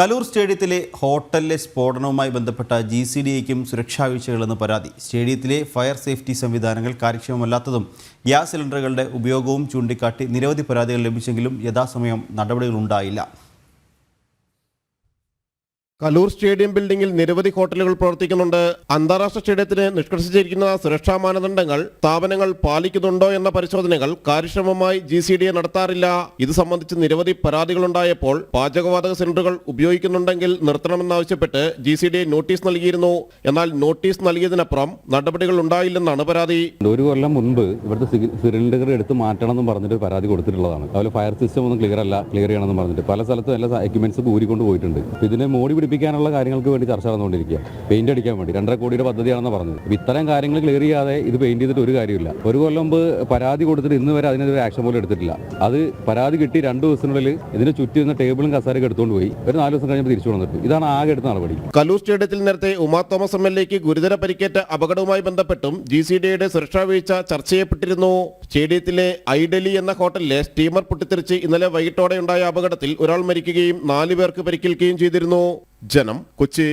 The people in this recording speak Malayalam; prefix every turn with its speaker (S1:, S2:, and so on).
S1: കലൂർ സ്റ്റേഡിയത്തിലെ ഹോട്ടലിലെ സ്ഫോടനവുമായി ബന്ധപ്പെട്ട ജി സി ഡി എക്കും സുരക്ഷാ വീഴ്ചകളെന്ന് പരാതി. സ്റ്റേഡിയത്തിലെ ഫയർ സേഫ്റ്റി സംവിധാനങ്ങൾ കാര്യക്ഷമമല്ലാത്തതും ഗ്യാസ് സിലിണ്ടറുകളുടെ ഉപയോഗവും ചൂണ്ടിക്കാട്ടി നിരവധി പരാതികൾ ലഭിച്ചെങ്കിലും യഥാസമയം നടപടികളുണ്ടായില്ല.
S2: കലൂർ സ്റ്റേഡിയം ബിൽഡിംഗിൽ നിരവധി ഹോട്ടലുകൾ പ്രവർത്തിക്കുന്നുണ്ട്. അന്താരാഷ്ട്ര സ്റ്റേഡിയത്തിന് നിഷ്കർഷിച്ചിരിക്കുന്ന സുരക്ഷാ മാനദണ്ഡങ്ങൾ സ്ഥാപനങ്ങൾ പാലിക്കുന്നുണ്ടോ എന്ന പരിശോധനകൾ കാര്യക്ഷമമായി ജി സി ഡി എ നടത്താറില്ല. ഇത് സംബന്ധിച്ച് നിരവധി പരാതികളുണ്ടായപ്പോൾ പാചകവാതക സിലിണ്ടറുകൾ ഉപയോഗിക്കുന്നുണ്ടെങ്കിൽ നിർത്തണമെന്നാവശ്യപ്പെട്ട് G C D A notice നൽകിയിരുന്നു. എന്നാൽ നോട്ടീസ് നൽകിയതിനപ്പുറം നടപടികൾ ഉണ്ടായില്ലെന്നാണ് പരാതി.
S3: ഒരു കൊല്ലം മുൻപ് ഇവിടുത്തെ സിലിണ്ടറുകൾ എടുത്ത് മാറ്റണം എന്ന് പറഞ്ഞിട്ട് പരാതി കൊടുത്തിട്ടുള്ളതാണ്. അതുപോലെ ഫയർ സിസ്റ്റം ഒന്നും ക്ലിയർ അല്ല ക്ലിയർ ചെയ്യണമെന്ന് പറഞ്ഞിട്ട്. പല സ്ഥലത്തും എല്ലാ എക്യുപ്മെന്റ്സ് ഊരിക്കൊണ്ട് പോയിട്ടുണ്ട്. ഇതിനെ മോടി പിടിപ്പിക്കാനുള്ള കാര്യങ്ങൾക്ക് വേണ്ടി ചർച്ച നടന്നുകൊണ്ടിരിക്കുക. പെയിന്റ് അടിക്കാൻ വേണ്ടി. രണ്ടര കോടിയുടെ പദ്ധതിയാണെന്ന് പറഞ്ഞത്. ഇത്തരം കാര്യങ്ങൾ ക്ലിയർ ചെയ്യാതെ ഇത് പെയിന്റ് ചെയ്തിട്ട് ഒരു കാര്യമില്ല ഒരു കൊല്ലം പരാതി കൊടുത്തിട്ട് ഇന്ന് വരെ അതിനെതിരെ ആക്ഷൻ പോലും എടുത്തിട്ടില്ല. അത് പരാതി കിട്ടി രണ്ട് ദിവസത്തിനുള്ളിൽ ഇതിന് ചുറ്റിരുന്ന ടേബിളും കസാരൊക്കെ എടുത്തുകൊണ്ട് പോയി. ഒരു നാല് ദിവസം കഴിഞ്ഞപ്പോൾ തിരിച്ചു വന്നിട്ട്. ഇതാണ് ആകെ എടുത്ത നടപടി.
S2: കലൂർ സ്റ്റേഡിയത്തിൽ നേരത്തെ ഉമാ തോമസ് എം എൽ ഗുരുതര പരിക്കേറ്റ അപകടവുമായി ബന്ധപ്പെട്ടും ജി സി ഡിയുടെ സുരക്ഷാ വീഴ്ച ചർച്ച ചെയ്യപ്പെട്ടിരുന്നു. സ്റ്റേഡിയത്തിലെ ഐഡലി എന്ന ഹോട്ടലിലെ സ്റ്റീമർ പൊട്ടിത്തെറിച്ച് ഇന്നലെ വൈകിട്ടോടെ ഉണ്ടായ അപകടത്തിൽ ഒരാൾ മരിക്കുകയും നാല് പേർക്ക് പരിക്കേൽക്കുകയും ചെയ്തിരുന്നു. ജനം കൊച്ചി